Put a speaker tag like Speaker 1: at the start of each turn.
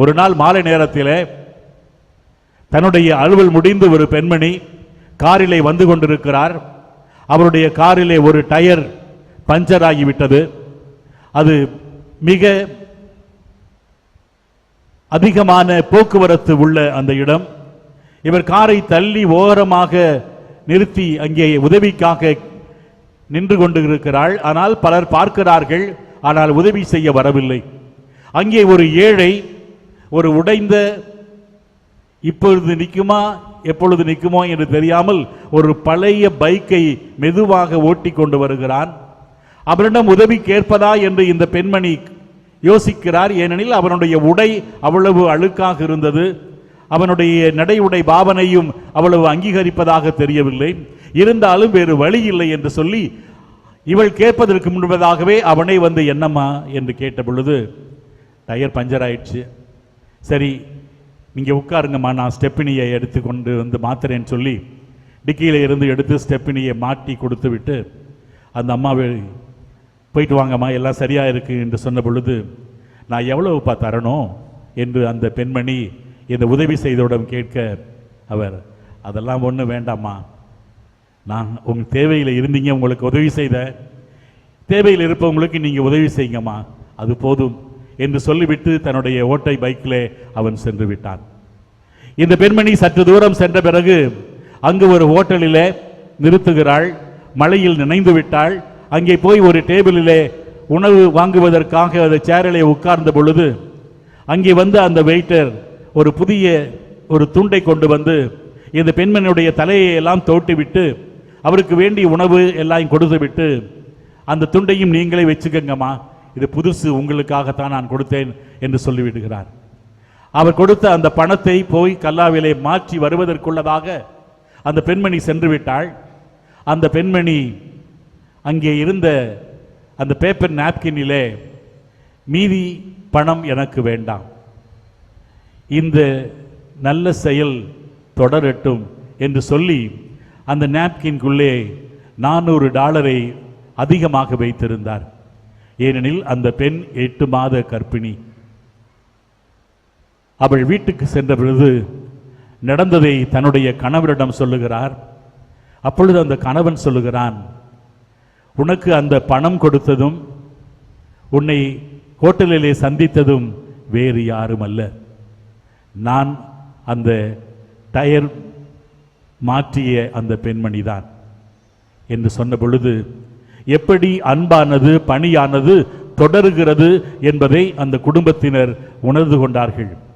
Speaker 1: ஒரு நாள் மாலை நேரத்திலே தன்னுடைய அலுவல் முடிந்து ஒரு பெண்மணி காரிலே வந்து கொண்டிருக்கிறார். அவருடைய காரிலே ஒரு டயர் பஞ்சர் ஆகிவிட்டது அது மிக அதிகமான போக்குவரத்து உள்ள அந்த இடம். இவர் காரை தள்ளி ஓரமாக நிறுத்தி அங்கே உதவிக்காக நின்று கொண்டு இருக்கிறாள் ஆனால் பலர் பார்க்கிறார்கள் ஆனால் உதவி செய்ய வரவில்லை. அங்கே ஒரு ஏழை ஒரு உடைந்த இப்பொழுது நிற்குமா எப்பொழுது நிற்குமோ என்று தெரியாமல் ஒரு பழைய பைக்கை மெதுவாக ஓட்டி கொண்டு வருகிறான். அவரிடம் உதவி கேட்பதா என்று இந்த பெண்மணி யோசிக்கிறார். ஏனெனில் அவனுடைய உடை அவ்வளவு அழுக்காக இருந்தது. அவனுடைய நடை உடை பாவனையும் அவ்வளவு அங்கீகரிப்பதாக தெரியவில்லை. இருந்தாலும் வேறு வழி இல்லை என்று சொல்லி இவள் கேட்பதற்கு முன்பதாகவே அவனை வந்து என்னம்மா? என்று கேட்ட பொழுது டயர் பஞ்சர் ஆயிடுச்சு. சரி நீங்கள் உட்காருங்கம்மா நான் ஸ்டெப்பினியை எடுத்து கொண்டு வந்து மாத்துறேன்னு சொல்லி டிக்கியில் இருந்து எடுத்து ஸ்டெப்பினியை மாட்டி கொடுத்து விட்டு அந்த அம்மாவை போயிட்டு வாங்கம்மா எல்லாம் சரியாக இருக்கு என்று சொன்ன பொழுது நான் எவ்வளவுப்பா தரணும் என்று அந்த பெண்மணி இந்த உதவி செய்தவுடன் கேட்க அவர் அதெல்லாம் ஒன்றும் வேண்டாம்மா. நான் உங்கள் தேவையில் இருந்தீங்க உங்களுக்கு உதவி செய்த தேவையில் இருப்பவங்களுக்கு நீங்கள் உதவி செய்யுங்கம்மா. அது போதும். என்று சொல்லிவிட்டு தன்னுடைய ஓட்டை பைக்கிலே அவன் சென்று விட்டான். இந்த பெண்மணி சற்று தூரம் சென்ற பிறகு அங்கு ஒரு ஹோட்டலிலே நிறுத்துகிறாள் மழையில் நினைந்து விட்டாள். அங்கே போய் ஒரு டேபிளிலே உணவு வாங்குவதற்காக அந்த சேரிலே உட்கார்ந்த பொழுது அங்கே வந்து அந்த வெயிட்டர் ஒரு புதிய ஒரு துண்டை கொண்டு வந்து இந்த பெண்மணியுடைய தலையை எல்லாம் தோட்டிவிட்டு அவருக்கு வேண்டிய உணவு எல்லாம் கொடுத்து விட்டு அந்த துண்டையும் நீங்களே வச்சுக்கங்கம்மா. இது புதுசு உங்களுக்காகத்தான் நான் கொடுத்தேன் என்று சொல்லிவிடுகிறார். அவர் கொடுத்த அந்த பணத்தை போய் கல்லாவிலே மாற்றி வருவதற்குள்ளதாக அந்த பெண்மணி சென்று விட்டாள் அந்த பெண்மணி அங்கே இருந்த அந்த பேப்பர் நாப்கினிலே மீதி பணம் எனக்கு வேண்டாம். இந்த நல்ல செயல் தொடரட்டும் என்று சொல்லி அந்த நாப்கின்குள்ளே நானூறு டாலரை அதிகமாக வைத்திருந்தார். ஏனெனில் அந்த பெண் எட்டு மாத கர்ப்பிணி. அவள் வீட்டுக்கு சென்ற பொழுது நடந்ததை தன்னுடைய கணவரிடம் சொல்லுகிறார். அப்பொழுது அந்த கணவன் சொல்லுகிறான் உனக்கு அந்த பணம் கொடுத்ததும் உன்னை ஹோட்டலிலே சந்தித்ததும் வேறு யாரும் அல்ல நான் அந்த டயர் மாற்றிய அந்த பெண்மணிதான். என்று சொன்ன பொழுது எப்படி அன்பானது பணியானது தொடருகிறது என்பதை அந்த குடும்பத்தினர் உணர்ந்து கொண்டார்கள்.